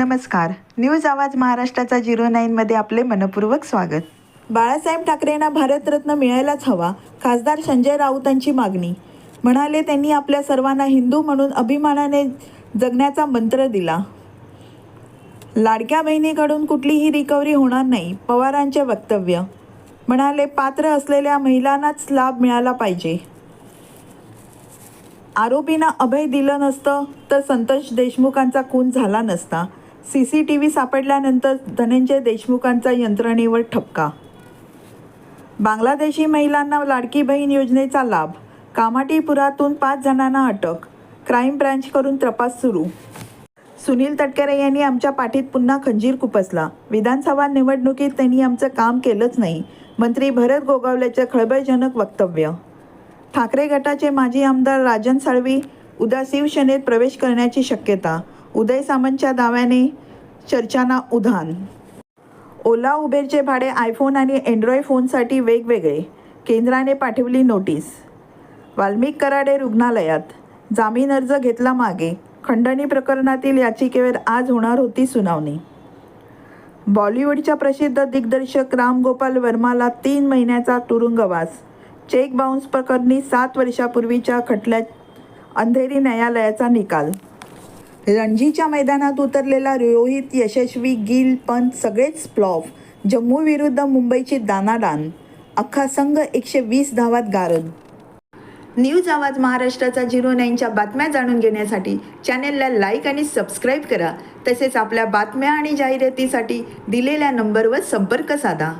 नमस्कार. न्यूज आवाज महाराष्ट्राचा झिरो नाईनमध्ये आपले मनपूर्वक स्वागत. बाळासाहेब ठाकरेंना भारतरत्न मिळायलाच हवा खासदार संजय राऊतांची मागणी. म्हणाले त्यांनी आपल्या सर्वांना हिंदू म्हणून अभिमानाने जगण्याचा मंत्र दिला. लाडक्या बहिणीकडून कुठलीही रिकव्हरी होणार नाही पवारांचे वक्तव्य. म्हणाले पात्र असलेल्या महिलांनाच लाभ मिळाला पाहिजे. आरोपींना अभय दिलं नसतं तर संतोष देशमुखांचा खून झाला नसता. सी सी टी व्ही सापडल्यानंतर धनंजय देशमुखांचा यंत्रणेवर ठपका. बांगलादेशी महिलांना लाडकी बहीण योजनेचा लाभ. कामाटीपुरातून पाच जणांना अटक. क्राईम ब्रँचकडून तपास सुरू. सुनील तटकरे यांनी आमच्या पाठीत पुन्हा खंजीर खुपसला विधानसभा निवडणुकीत त्यांनी आमचं काम केलंच नाही. मंत्री भरत गोगावल्याचं खळबळजनक वक्तव्य. ठाकरे गटाचे माजी आमदार राजन साळवी उद्या शिवसेनेत प्रवेश करण्याची शक्यता. उदय सामंतच्या दाव्याने चर्चांना उधाण. ओला उबेरचे भाडे आयफोन आणि अँड्रॉइड फोनसाठी वेगवेगळे. केंद्राने पाठवली नोटीस. वाल्मिक कराडे रुग्णालयात. जामीन अर्ज घेतला मागे. खंडणी प्रकरणातील याचिकेवर आज होणार होती सुनावणी. बॉलिवूडच्या प्रसिद्ध दिग्दर्शक राम गोपाल वर्माला तीन महिन्याचा तुरुंगवास. चेक बाउन्स प्रकरणी सात वर्षापूर्वीच्या खटल्यात अंधेरी न्यायालयाचा निकाल. रणजीच्या मैदानात उतरलेला रोहित यशस्वी गिल पंत सगळेच प्लॉफ जम्मू विरुद्ध मुंबईची दानादान. अख्खा संघ एकशे वीस धावात गारद. न्यूज आवाज महाराष्ट्राचा झिरो नाईनच्या बातम्या जाणून घेण्यासाठी चॅनेलला लाईक आणि सबस्क्राईब करा. तसेच आपल्या बातम्या आणि जाहिरातीसाठी दिलेल्या नंबरवर संपर्क साधा.